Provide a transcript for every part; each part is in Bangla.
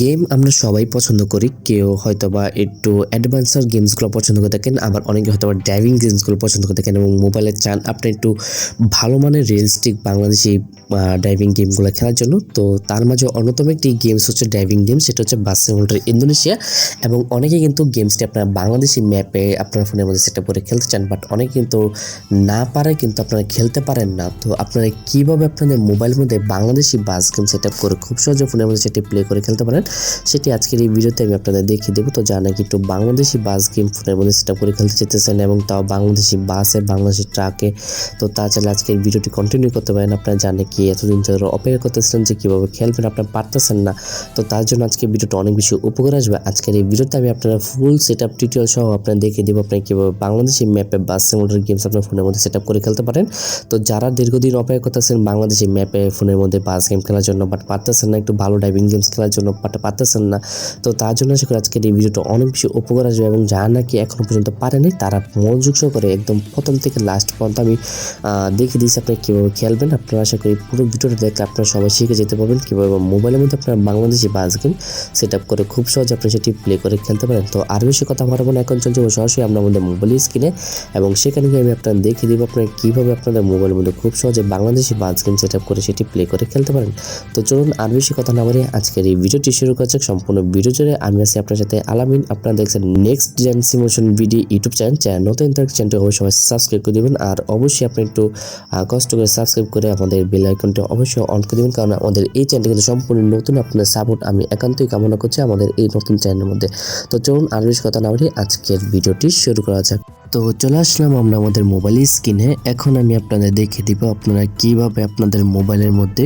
গেম আমরা সবাই পছন্দ করি। কেউ হয়তো বা একটু অ্যাডভেঞ্চার গেমসগুলো পছন্দ করে থাকেন, আবার অনেকে হয়তো বা ড্রাইভিং গেমসগুলো পছন্দ করে থাকেন এবং মোবাইলে চান আপনি একটু ভালো মানের রিয়েলিস্টিক বাংলাদেশি ড্রাইভিং গেমগুলো খেলার জন্য। তো তার মাঝে অন্যতম একটি গেমস হচ্ছে ড্রাইভিং গেম সেটা হচ্ছে বাস সিমুলেটর ইন্দোনেশিয়া। এবং অনেকে কিন্তু গেমসটি আপনার বাংলাদেশি ম্যাপে আপনার ফোনের মধ্যে সেটা করে খেলতে চান বাট অনেকে কিন্তু না পারে কিন্তু আপনারা খেলতে পারেন না। তো আপনারা কীভাবে আপনাদের মোবাইলের মধ্যে বাংলাদেশি বাস গেম সেট করে খুব সহজে ফোনের মধ্যে সেটি প্লে করে খেলতে পারেন? সেটি আজকের এই ভিডিওতে আমি আপনাদের দেখিয়ে দেবো। তো যা নাকি একটু বাংলাদেশি বাস গেম ফোনের মধ্যে সেট করে খেলতে চাইতেছেন এবং তাও বাংলাদেশি বাসে, বাংলাদেশি ট্রাকে, তো তাছাড়া আজকের ভিডিওটি কন্টিনিউ করতে পারেন। আপনারা জানে কি এতদিন ধরে অপেক্ষা করতেছিলেন যে কীভাবে খেলবেন, আপনারা পারতেছেন না। তো তার জন্য আজকে ভিডিওটা অনেক বেশি উপকার আসবে। আজকের এই ভিডিওতে আমি আপনারা ফুল সেট আপ টিউটোরিয়াল সহ আপনারা দেখিয়ে দেবো আপনি কীভাবে বাংলাদেশি ম্যাপে বাস সিমুলেটর গেমস আপনার ফোনের মধ্যে সেট করে খেলতে পারেন। তো যারা দীর্ঘদিন অপেক্ষা করতেছেন বাংলাদেশি ম্যাপে ফোনের মধ্যে বাস গেম খেলার জন্য বাট পারতেছেন না, একটু ভালো ড্রাইভিং গেমস খেলার জন্য বাট পারতেছেন না। তো তার জন্য আশা করি আজকের এই ভিডিওটা অনেক বেশি উপকার আসবে এবং যারা নাকি এখনও পর্যন্ত পারেনি তারা মনোযোগ করে একদম প্রথম থেকে লাস্ট পর্যন্ত আমি দেখিয়ে দিয়েছি আপনি কীভাবে খেলবেন। আপনারা আশা করি পুরো ভিডিওটা দেখলে আপনারা সবাই শিখে যেতে পারবেন। কীভাবে মোবাইলের মধ্যে আপনারা Bangladeshi bus game set up করে খুব সহজে আপনি সেটি প্লে করে খেলতে পারেন। তো আর বেশি কথা বলব না, এখন চলছে সরাসরি আমরা আমাদের মোবাইল স্ক্রিনে এবং সেখানে গিয়ে আমি আপনার দেখিয়ে দিব আপনারা কীভাবে আপনাদের মোবাইলের মধ্যে খুব সহজে Bangladeshi bus game set up করে সেটি প্লে করে খেলতে পারেন। তো চলুন আর বেশি কথা না বলে আজকের এই ভিডিওটি শুরু করা সম্পূর্ণ ভিডিও জুড়ে। আমি আছি আপনার সাথে আলামিন। আপনারা দেখছেন নেক্সট জেন সিমোশন ভিডিও ইউটিউব চ্যানেল চ্যানেল নতুন থাকলে চ্যানেলটি অবশ্যই সাবস্ক্রাইব করে দেবেন। আর অবশ্যই আপনি একটু কষ্ট করে সাবস্ক্রাইব করে আমাদের বেল আইকনটা অবশ্যই অন করে দেবেন। কারণ আমাদের এই চ্যানেলটি কিন্তু সম্পূর্ণ নতুন। আপনার সাপোর্ট আমি একান্তই কামনা করছি আমাদের এই নতুন চ্যানেলের মধ্যে। তো চলুন আর বেশি কথা না বলে, আজকের ভিডিওটি শুরু করা যাক। তো চলে আসলাম আমরা আমাদের মোবাইল স্ক্রিনে। এখন আমি আপনাদের দেখিয়ে দিব আপনারা কীভাবে আপনাদের মোবাইলের মধ্যে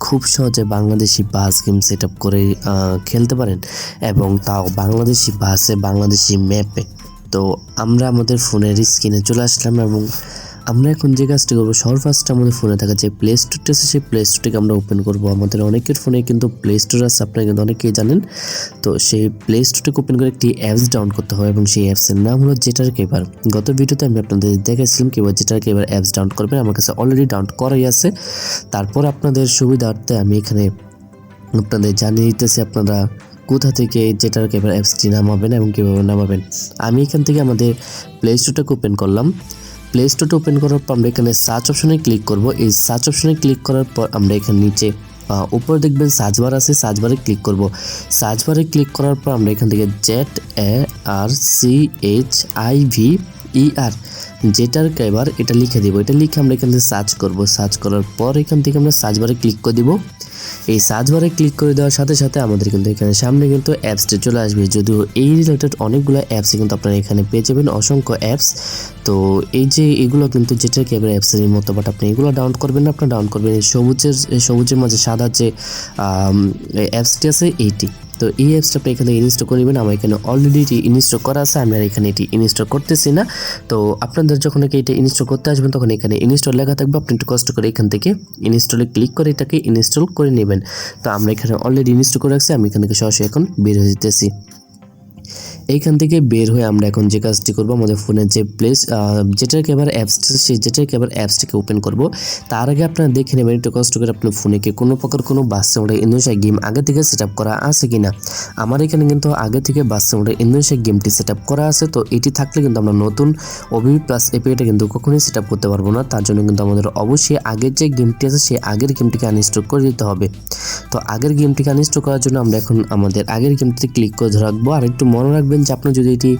খুব সহজে বাংলাদেশি বাস গেম সেট করে খেলতে পারেন এবং তাও বাংলাদেশি বাসে বাংলাদেশি ম্যাপে তো আমরা আমাদের ফোনের স্ক্রিনে চলে আসলাম এবং আমরা এখন যে কাজটি করব, সবার ফার্স্ট আমাদের ফোনে থাকা যে প্লে স্টোরটা আছে, সেই প্লে স্টোরটিকে আমরা ওপেন করব। আমাদের অনেকের ফোনে কিন্তু প্লে স্টোর আছে, আপনারা কিন্তু অনেকেই জানেন। তো সেই প্লে স্টোরটিকে ওপেন করে একটি অ্যাপস ডাউন করতে হবে এবং সেই অ্যাপসের নাম হলো জেটার কেবার গত ভিডিওতে আমি আপনাদের দেখাইছিলাম কীভাবে জেটার কেবার অ্যাপস ডাউন করবেন। আমার কাছে অলরেডি ডাউন করাই আছে। তারপর আপনাদের সুবিধার্থে আমি এখানে আপনাদের জানিয়ে দিতেছি আপনারা কোথা থেকে জেটার কেবার অ্যাপসটি নামাবেন এবং কীভাবে নামাবেন। আমি এখান থেকে আমাদের প্লে স্টোরটাকে ওপেন করলাম। প্লে স্টোরটা ওপেন করার পর আমরা এখানে সার্চ অপশনে ক্লিক করব। এই সার্চ অপশনে ক্লিক করার পর আমরা এখানে নিচে উপরে দেখবেন সার্চ বার আছে সার্চ বারে ক্লিক করব। সার্চ বারে ক্লিক করার পর আমরা এখান থেকে Z A R C H I V E R যেটার এবার এটা লিখে দিব। এটা লিখে আমরা এখান থেকে সার্চ করব। সার্চ করার পর এখান থেকে আমরা সার্চ বারে ক্লিক করে দিব। এই সার্চ বারে ক্লিক করে দেওয়ার সাথে সাথে আমাদের কিন্তু এখানে সামনে কিন্তু অ্যাপসটি চলে আসবে। যদিও এই রিলেটেড অনেকগুলো অ্যাপসই কিন্তু আপনারা এখানে পেয়ে যাবেন অসংখ্য অ্যাপস তো এই যে এগুলো কিন্তু যেটা ক্যাবের অ্যাপসের মতো বাট আপনি এগুলো ডাউনলোড করবেন না, আপনার ডাউন করবেন এই সবুজের সবুজের মাঝে সাদা যে অ্যাপসটি আছে, এইটি। তো এই অ্যাপসটা আপনি এখানে ইনস্টল করে নেবেন। আমার এখানে অলরেডি এটি ইনস্টল করা আছে, আমি আর এখানে এটি ইনস্টল করতেছি না। তো আপনাদের যখন এটি এটা ইনস্টল করতে আসবেন, তখন এখানে ইনস্টল লেখা থাকবে। আপনি একটু কষ্ট করে এখান থেকে ইনস্টলে ক্লিক করে এটাকে ইনস্টল করে নেবেন। তো আমরা এখানে অলরেডি ইনস্টল করে রাখছি, আমি এখান থেকে সরাসরি এখন বের হয়ে যেতেছি। এইখান থেকে বের হয়ে আমরা এখন যে কাজটি করব, আমাদের ফোনের যে প্লেস যেটাকে এবার অ্যাপসটা সেই যেটাকে এবার অ্যাপসটাকে ওপেন করব। তার আগে আপনারা দেখে নেবেন, একটু কষ্ট করে আপনার ফোনে কি কোনো প্রকার কোনো বাচ্চা মোডে ইন্দোনেশিয়া গেম আগে থেকে সেট করা আছে কি না আমার এখানে কিন্তু আগে থেকে বাচ্চা মোডে ইন্দোনেশিয়া গেমটি সেট করা আছে, তো এটি থাকলে কিন্তু আমরা নতুন ওবি প্লাস এপিআইটা কিন্তু কখনোই সেট করতে পারব না। তার জন্য কিন্তু আমাদের অবশ্যই আগের যে গেমটি আছে, সেই আগের গেমটিকে আনইনস্টল করে দিতে হবে। তো আগের গেমটিকে আনইনস্টল করার জন্য আমরা এখন আমাদের আগের গেমটিতে ক্লিক করে রাখব। আর একটু মনে রাখবেন যে আপনি যদি এটি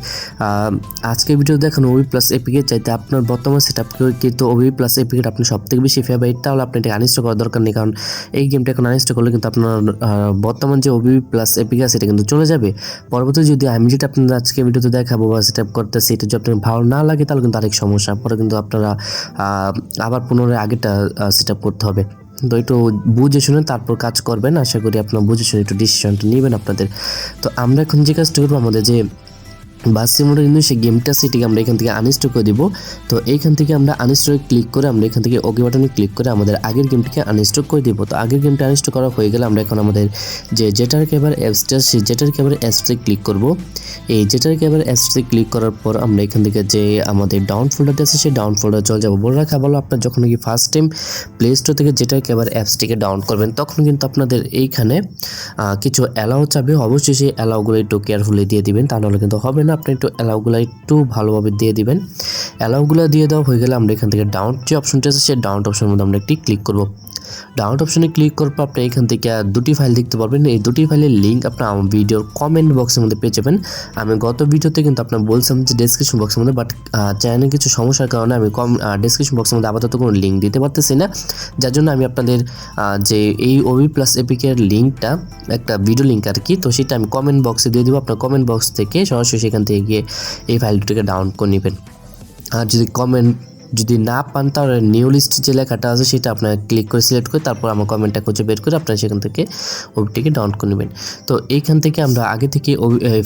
আজকের ভিডিও দেখেন ওবি প্লাস এপিকে চাইতে আপনার বর্তমান সেট আপ কিন্তু ওবি প্লাস এপিকে আপনি সব থেকে বেশি ফেভারিট তাহলে আপনি এটি আনইনস্টল করার দরকার নেই। কারণ এই গেমটা এখন আনইনস্টল করলে কিন্তু আপনার বর্তমান যে ওবি প্লাস এপিকে সেটা কিন্তু চলে যাবে। পরবর্তী যদি আমি যেটা আপনাদের আজকে ভিডিওতে দেখাবো বা সেট আপ করতে এটা যদি আপনার ভালো না লাগে, তাহলে কিন্তু আরেক সমস্যা। পরে কিন্তু আপনারা আবার পুনরায় আগেটা সেট আপ করতে হবে। তো একটু বুঝে শুনে তারপর কাজ করবেন। আশা করি আপনার বুঝে শুনে একটু ডিসিশনটা নেবেন আপনাদের। তো আমরা এখন যে কাজটা করব, আমাদের যে বাস সিমোডের কিন্তু সেই গেমটা সেটিকে আমরা এখান থেকে আনইনস্টল করে দিব। তো এইখান থেকে আমরা আনইনস্টলে ক্লিক করে আমরা এখান থেকে ওকে বাটনে ক্লিক করে আমাদের আগের গেমটিকে আনইনস্টল করে দিব। তো আগের গেমটা আনইনস্টল করা হয়ে গেলে আমরা এখন আমাদের যে জেটার ক্যাবার অ্যাপসটা সেই জেটার ক্যাবার অ্যাপসটাতে ক্লিক করব। এই জেটার ক্যাবার অ্যাপসটাতে ক্লিক করার পর আমরা এখান থেকে যে আমাদের ডাউন ফোল্ডারটা আছে, সেই ডাউন ফোল্ডার চলে যাব। বলে রাখা ভালো আপনার যখন কি ফার্স্ট টাইম প্লে স্টোর থেকে জেটার ক্যাবার অ্যাপসটিকে ডাউন করবেন, তখন কিন্তু আপনাদের এইখানে কিছু অ্যালাউ চাবে। অবশ্যই সেই অ্যালাউগুলো একটু কেয়ারফুলি দিয়ে দিবেন, তা কিন্তু হবে না। আপনি একটু অ্যালাউগুলো একটু ভালোভাবে দিয়ে দিবেন। অ্যালাউগুলো দিয়ে দেওয়া হয়ে গেলে আমরা এখান থেকে ডাউন যে অপশনটা আছে, সেই ডাউন অপশনের মধ্যে আমরা একটি ক্লিক করব। ডাউনলোড অপশনে ক্লিক পর আপনি এখান থেকে দুটি ফাইল দেখতে পারবেন। এই দুটি ফাইলের লিঙ্ক আপনার আমার ভিডিওর কমেন্ট বক্সের মধ্যে পেয়ে যাবেন। আমি গত ভিডিওতে কিন্তু আপনার বলছিলাম যে ডেসক্রিপশন বক্সের মধ্যে বাট চ্যানেলে কিছু সমস্যার কারণে আমি কম ডেসক্রিপশন বক্সের মধ্যে আপাতত কোনো লিঙ্ক দিতে পারতেছি না। যার জন্য আমি আপনাদের যে এই ওবি প্লাস এপিকের লিঙ্কটা একটা ভিডিও লিঙ্ক আর কি, তো সেটা আমি কমেন্ট বক্সে দিয়ে দেবো। আপনার কমেন্ট বক্স থেকে সরাসরি সেখান থেকে গিয়ে এই ফাইলটিকে ডাউনলোড করে নেবেন আর যদি কমেন্ট যদি না পান, তাহলে নিউ লিস্ট যে লেখাটা আছে, সেটা আপনার ক্লিক করে সিলেক্ট করে তারপর আমার কমেন্টটা খুঁজে বের করে আপনারা সেখান থেকে ওবিটিকে ডাউনলোড করে নেবেন। তো এইখান থেকে আমরা আগে থেকে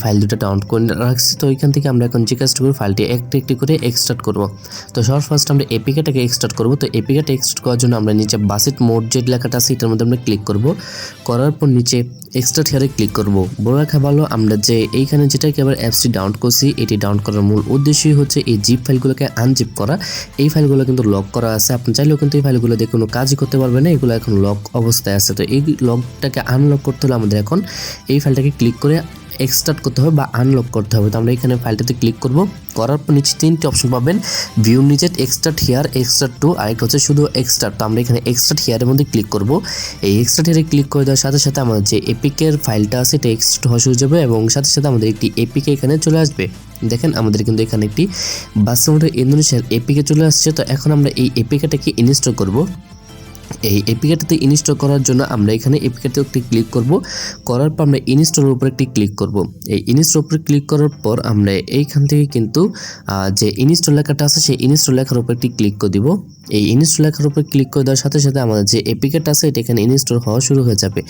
ফাইল দুটো ডাউনলোড করে রাখছি। তো ওইখান থেকে আমরা এখন যে কাজটা করব ফাইলটি একটি একটি করে এক্সট্রাক্ট করব। তো সবার ফার্স্ট আমরা এপিকেটাকে এক্সট্রাক্ট করব। তো এপিকেটা এক্সট্রাক্ট করার জন্য আমরা নিচে বাসেট মোড যে লেখাটা আছে, এটার মধ্যে আমরা ক্লিক করব। করার পর নিচে এক্সট্রা হেয়ারে ক্লিক করব। বড় রাখা ভালো, আমরা যে এইখানে যেটাকে এবার অ্যাপসটি ডাউনলোড করছি, এটি ডাউনলোড করার মূল উদ্দেশ্যই হচ্ছে এই জিপ ফাইলগুলোকে আনজিপ করা। এই ফাইলগুলো কিন্তু লক করা আছে। আপনি চাইলেও কিন্তু এই ফাইলগুলো দিয়ে কোনো কাজই করতে পারবেন না। এগুলো এখন লক অবস্থায় আছে। তো এই লকটাকে আনলক করতে হলে আমাদের এখন এই ফাইলটাকে ক্লিক করে এক্সট্রাক্ট করতে হবে বা আনলক করতে হবে। তো আমরা এখানে ফাইলটাতে ক্লিক করব। করার পর নিচে তিনটি অপশন পাবেন। ভিউ নিচে এক্সট্রাক্ট হিয়ার এক্সট্রাক্ট টু আরেকটা হচ্ছে শুধু এক্সট্রাক্ট তো আমরা এখানে এক্সট্রাক্ট হিয়ারের মধ্যে ক্লিক করব। এই এক্সট্রাক্ট হিয়ারে ক্লিক করে দেওয়ার সাথে সাথে আমাদের যে এপিকের ফাইলটা আছে, এটা এক্সট্রাক্ট হওয়া শুরু যাবে এবং সাথে সাথে আমাদের একটি এপিকে এখানে চলে আসবে। দেখেন আমাদের কিন্তু এখানে একটি বাস্তবের ইন্দোনেশিয়ার এপিকে চলে আসছে। তো এখন আমরা এই এপিকেটাকে ইনস্টল করব। এই এপিকেটাতে ইনস্টল করার জন্য আমরা এখানে এপিকেটে একটি ক্লিক করব। করার পর আমরা ইনস্টলের উপরে একটি ক্লিক করব। এই ইনস্টল উপরে ক্লিক করার পর আমরা এইখান থেকে কিন্তু যে ইনস্টল লেখাটা আছে, সেই ইনস্টল লেখার উপর একটি ক্লিক করে দিব। এই ইনস্টল লেখার উপর ক্লিক করে দেওয়ার সাথে সাথে আমাদের যে এপিকেট আছে, এটা এখানে ইনস্টল হওয়া শুরু হয়ে যাবে।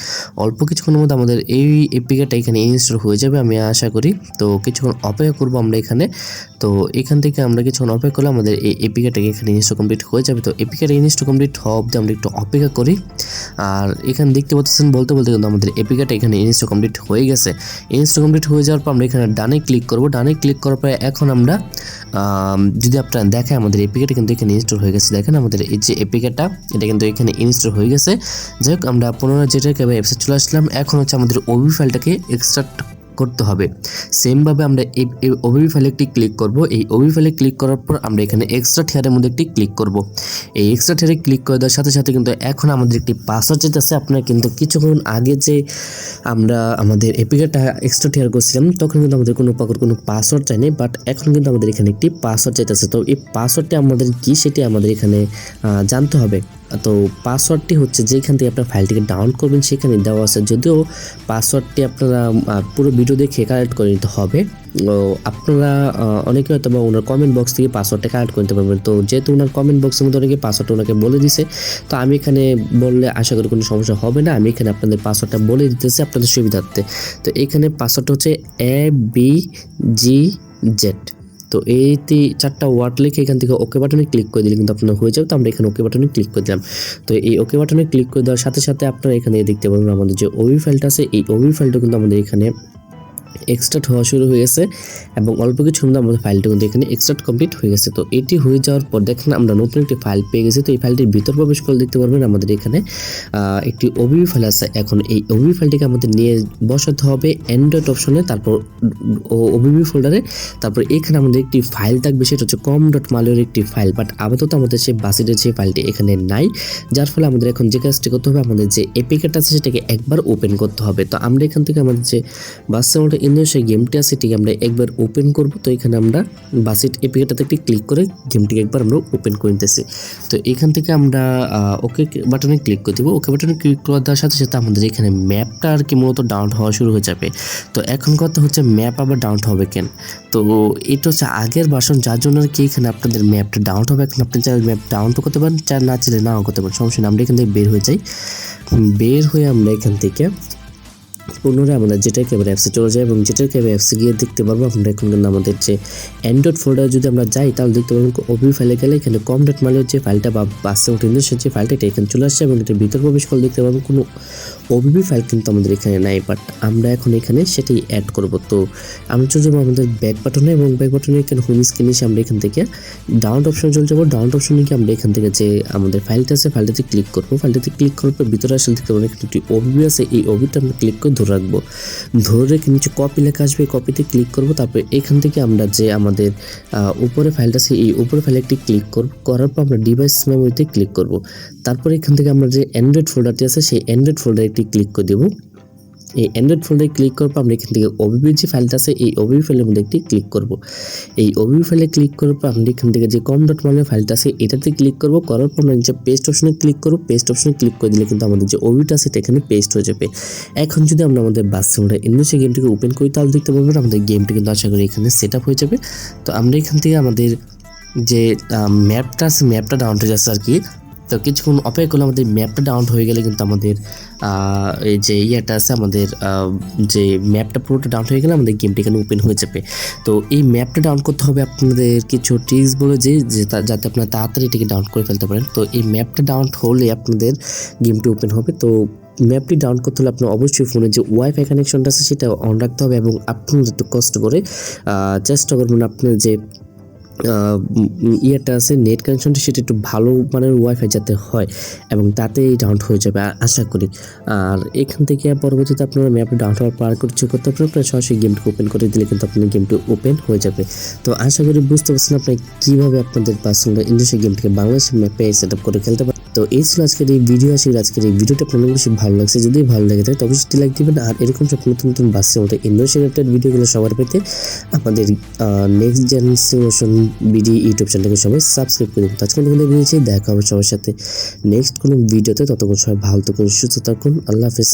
অল্প কিছুক্ষণের মধ্যে আমাদের এই এপিকেটা এখানে ইনস্টল হয়ে যাবে, আমি আশা করি। তো কিছুক্ষণ অপেক্ষা করব আমরা এখানে। তো এখান থেকে আমরা কিছুক্ষণ অপেক্ষা করলে আমাদের এই এপিকেটা এখানে ইনস্টল কমপ্লিট হয়ে যাবে। তো এপিকেটা ইনস্টল কমপ্লিট হওয়া অবধি আমরা একটু অপেক্ষা করি। আর এখানে দেখতে পাচ্ছেন, বলতে বলতে কিন্তু আমাদের এপিকেটা এখানে ইনস্টল কমপ্লিট হয়ে গেছে। ইনস্টল কমপ্লিট হয়ে যাওয়ার পর আমরা এখানে ডানে ক্লিক করব। ডানে ক্লিক করার পরে এখন আমরা যদি আপনারা দেখেন আমাদের এপিকেটা কিন্তু এখানে ইনস্টল হয়ে গেছে। দেখেন আমাদের এই যে এপিকেটা, এটা কিন্তু এখানে ইনস্টল হয়ে গেছে। যাই হোক, আমরা পুনরায় যেটা অ্যাপসে চলে আসলাম। এখন হচ্ছে আমাদের ওবি ফাইলটাকে এক্সট্রাক্ট করতে হবে। সেমভাবে আমরা এই ওবি ফাইলে একটি ক্লিক করব। এই ওবি ফাইলে ক্লিক করার পর আমরা এখানে এক্সট্রা থিয়ারের মধ্যে একটি ক্লিক করব। এই এক্সট্রা থিয়ারে ক্লিক করে দেওয়ার সাথে সাথে কিন্তু এখন আমাদের একটি পাসওয়ার্ড যেতেছে আপনার কিন্তু কিছুক্ষণ আগে যে আমরা আমাদের এপিকেটা এক্সট্রা থিয়ার করছিলাম, তখন কিন্তু আমাদের কোনো প্রকার কোনো পাসওয়ার্ড চাইনি বাট এখন কিন্তু আমাদের এখানে একটি পাসওয়ার্ড চাইতেছে তো এই পাসওয়ার্ডটি আমাদের কি, সেটি আমাদের এখানে জানতে হবে। তো পাসওয়ার্ডটি হচ্ছে যেখান থেকে আপনার ফাইলটিকে ডাউনলোড করবেন, সেখানে দেওয়া আছে যদিও পাসওয়ার্ডটি আপনারা পুরো ভিডিও দেখে কালেক্ট করে নিতে হবে। আপনারা অনেকে হয়তো বা ওনার কমেন্ট বক্স থেকে পাসওয়ার্ডটা কালেক্ট করে নিতে পারবেন। তো যেহেতু ওনার কমেন্ট বক্সের মধ্যে অনেকে পাসওয়ার্ডটা ওনাকে বলে দিছে, তো আমি এখানে বললে আশা করি কোনো সমস্যা হবে না। আমি এখানে আপনাদের পাসওয়ার্ডটা বলে দিতেছি আপনাদের সুবিধার্থে। তো এখানে পাসওয়ার্ডটা হচ্ছে এ বি জি জেড তো এই চারটা ওয়ার্ড লিখে এখান থেকে ওকে বাটনে ক্লিক করে দিলে কিন্তু আপনার হয়ে যাবে। তো আমরা এখানে ওকে বাটনে ক্লিক করে দিলাম। তো এই ওকে বাটনে ক্লিক করে দেওয়ার সাথে সাথে আপনারা এখানে দেখতে পাবেন আমাদের যে ওভি ফাইলটা আছে, এই ওভি ফাইলটা কিন্তু আমাদের এখানে এক্সট্রাক্ট হওয়া শুরু হয়ে গেছে এবং অল্প কিছু মধ্যে আমাদের ফাইলটা কিন্তু এখানে এক্সট্রাক্ট কমপ্লিট হয়ে গেছে। তো এটি হয়ে যাওয়ার পর দেখেন আমরা নতুন একটি ফাইল পেয়ে গেছি। তো এই ফাইলটির ভিতর প্রবেশ করে দেখতে পারবেন আমাদের এখানে একটি ওবিবি ফাইল আছে। এখন এই ওবিবি ফাইলটিকে আমাদের নিয়ে বসাতে হবে অ্যান্ড্রয়েড অপশনে তারপর ওবিবি ফোল্ডারে তারপর এখানে আমাদের একটি ফাইল থাকবে, সেটা হচ্ছে কম ডট মালের একটি ফাইল বাট আপাতত আমাদের সেই বাসিটের যে ফাইলটি এখানে নাই, যার ফলে আমাদের এখন যে কাজটি করতে হবে, আমাদের যে এপিকেট আছে, সেটাকে একবার ওপেন করতে হবে। তো আমরা এখান থেকে আমাদের যে বাসের ইন্দোনেশিয়া গেমটি আছে সেটিকে আমরা একবার ওপেন করব। তো এখানে আমরা বাসিট এপিকেটাতে একটি ক্লিক করে গেমটিকে একবার আমরা ওপেন করে নিতেছি। তো এখান থেকে আমরা ওকে বাটনে ক্লিক করে দেবো। ওকে বাটনে ক্লিক করে দেওয়ার সাথে সাথে আমাদের এখানে ম্যাপটা আর কি মূলত ডাউন হওয়া শুরু হয়ে যাবে। তো এখন কথা হচ্ছে ম্যাপ আবার ডাউন হবে কেন? তো এটা হচ্ছে আগের বাসন যার জন্য আর কি এখানে আপনাদের ম্যাপটা ডাউন হবে। এখন আপনি চাইলে ম্যাপ ডাউন করতে পারেন, চাই না চাইলে নাও করতে পারেন। সমস্যা না আমরা এখান থেকে বের হয়ে যাই। বের হয়ে আমরা এখান থেকে পুনরায় আমরা যেটার ক্যামেরা অ্যাপসে চলে যায় এবং যেটার ক্যামেরা অ্যাপসে গিয়ে দেখতে পারব, আমরা এখন কিন্তু আমাদের যে অ্যান্ড্রয়েড ফোল্ডারে যদি আমরা যাই, তাহলে দেখতে পারব ওবি ফাইলে গেলে এখানে কম ডেট মালের যে ফাইলটা বা বাসে উঠে যে ফাইলটা এটা এখানে চলে আসছে এবং এটা ভিতর প্রবেশ করলে দেখতে পারব কোনো ওবিবি ফাইল কিন্তু আমাদের এখানে নাই বাট আমরা এখন এখানে সেটাই অ্যাড করব। তো আমরা চলে যাব আমাদের ব্যাক বাটনে এবং ব্যাক বাটনে এখানে হোম স্ক্রিনে এসে আমরা এখান থেকে ডাউনলোড অপশন চলে যাব। ডাউনলোড অপশনে গিয়ে আমরা এখান থেকে যে আমাদের ফাইলটা আছে ফাইলটাতে ক্লিক করব। ফাইলটাতে ক্লিক করার পর ভিতরে আসলে দেখতে পাবো একটি ওবিবি আছে, এই ওবিটা আমরা ক্লিক করে ধরে রাখব। ধরে রেখে নিচে কপি লেখা আসবে কপিতে ক্লিক করব, তারপর এখান থেকে আমরা যে আমাদের উপরে ফাইলটা আছে, এই উপরে ফাইলে একটি ক্লিক করব। করার পর আমরা ডিভাইস মেমোরিতে ক্লিক করব। তারপর এখান থেকে আমরা যে অ্যান্ড্রয়েড ফোল্ডারটি আছে, সেই অ্যান্ড্রয়েড ফোল্ডারে একটি ক্লিক করে দেবো। এই অ্যান্ড্রয়েড ফোল্ডারে ক্লিক করার পর আমরা এখান থেকে ওবিবি যে ফাইলটা আছে, এই ওবিবি ফাইলের মধ্যে একটি ক্লিক করব। এই ওবিবি ফাইলে ক্লিক করার পর আমরা এখান থেকে যে কম ডট মানের ফাইলটা আছে, এটাতে ক্লিক করব। করার পর আমরা নিচে পেস্ট অপশনে ক্লিক করব। পেস্ট অপশনে ক্লিক করে দিলে কিন্তু আমাদের যে ওবিটা আছে এটা এখানে পেস্ট হয়ে যাবে। এখন যদি আমরা আমাদের বাস আমরা ইন্দোসে গেমটিকে ওপেন করি, তাহলে দেখতে পাবো আমাদের গেমটি কিন্তু আশা করি এখানে সেট আপ হয়ে যাবে। তো আমরা এখান থেকে আমাদের যে ম্যাপটা আছে ম্যাপটা ডাউনলোড যাচ্ছে আর কি। তো কিছুক্ষণ অপেক্ষা করলে আমাদের ম্যাপটা ডাউন হয়ে গেলে কিন্তু আমাদের এই যে ইয়েটা আছে, আমাদের যে ম্যাপটা পুরোটা ডাউন হয়ে গেলে আমাদের গেমটি এখানে ওপেন হয়ে যাবে। তো এই ম্যাপটা ডাউন করতে হবে আপনাদের কিছু ট্রিক্স বলে যে যাতে আপনারা তাড়াতাড়ি এটাকে ডাউন করে ফেলতে পারেন। তো এই ম্যাপটা ডাউন হলে আপনাদের গেমটি ওপেন হবে। তো ম্যাপটি ডাউন করতে হলে আপনার অবশ্যই ফোনে যে ওয়াইফাই কানেকশনটা আছে, সেটা অন রাখতে হবে এবং আপনার একটু কষ্ট করে চেষ্টা করবেন আপনার যে ইয়েটা আছে নেট কানেকশনটা সেটা একটু ভালো মানের ওয়াইফাই যাতে হয় এবং তাতেই ডাউনলোড হয়ে যাবে আশা করি। আর এখান থেকে পরবর্তীতে আপনারা ম্যাপ ডাউনলোড হওয়ার পার আর কিছু করতে পারেন প্রায় সরাসরি গেমটি ওপেন করে দিলে কিন্তু আপনার গেমটি ওপেন হয়ে যাবে। তো আশা করি বুঝতে পারছেন আপনি কীভাবে আপনাদের পার্সোনাল ইন্ডিয়া গেমটিকে বাংলাদেশের ম্যাপে সেট আপ করে খেলতে পারেন তো এই ছিল আজকের এই ভিডিও আসি আজকের এই ভিডিওটা অনেক বেশি ভালো লাগছে। যদি ভালো লাগে থাকে তবে সেটি লাইক দিবেন। আর এরকম সব নতুন নতুন বাসে মতো ইন্ডোনেশিয়ান রিলেটেড ভিডিওগুলো সবার পেতে আমাদের নেক্সট জেনারেশন বিডি ইউটিউব চ্যানেলকে সবাই সাবস্ক্রাইব করে দিন। আজকে আমাদের দিয়েছি দেখা হবে সবার সাথে নেক্সট কোনো ভিডিওতে ততক্ষণ সবাই ভালো থাকুন, সুস্থ থাকুন। আল্লাহ হাফিজ।